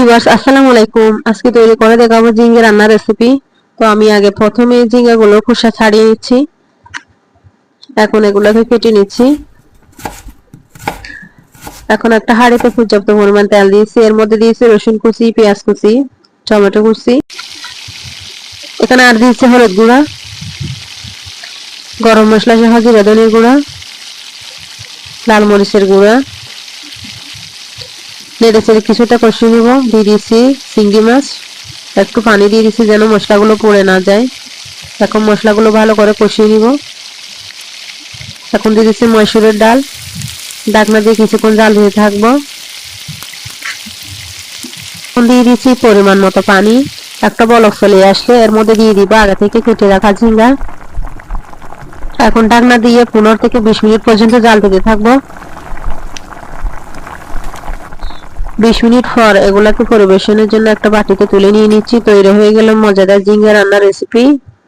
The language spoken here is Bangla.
ভিউয়ার্স আসসালামু আলাইকুম। আজকে তৈরি করে দেখাবো ঝিঙ্গে রান্নার রেসিপি তো আমি আগে প্রথমে ঝিঙ্গাগুলো খোসা ছাড়িয়ে নিচ্ছি। এখন এগুলোকে কেটে নিচ্ছি। এখন একটা হাঁড়িতে পর্যাপ্ত পরিমাণ তেল দিয়েছি। এর মধ্যে দিয়েছি রসুন কুচি, পেঁয়াজ কুচি, টমেটো কুচি। এখানে আর দিয়েছি হলুদ গুঁড়া, গরম মশলা সহ জিরা ধনিয়ার গুঁড়া, লাল মরিচের গুঁড়া। নেড়ে চেড়ে কিছুটা কষিয়ে নিব। দিয়ে দিয়েছি চিংড়ি মাছ। একটু পানি দিয়ে দিয়েছি যেন মশলাগুলো পড়ে না যায়। এখন মশলাগুলো ভালো করে কষিয়ে নিব। এখন দিয়ে দিচ্ছি মসুরের ডাল। ডাকনা দিয়ে কিছুক্ষণ জাল দিয়ে থাকব। দিয়ে দিচ্ছি পরিমাণ মতো পানি। একটা বলক চলে আসলে এর মধ্যে দিয়ে দিব আগে থেকে কেটে রাখা ঝিঙ্গা। এখন ডাকনা দিয়ে পনেরো থেকে বিশ মিনিট পর্যন্ত জাল দিতে থাকব। বিশ মিনিট পর এগুলাকে পরিবেশনের জন্য একটা বাটিতে তুলে নিয়ে নিচ্ছি, তৈরি হয়ে গেল মজাদার জিঙ্গা রান্নার রেসিপি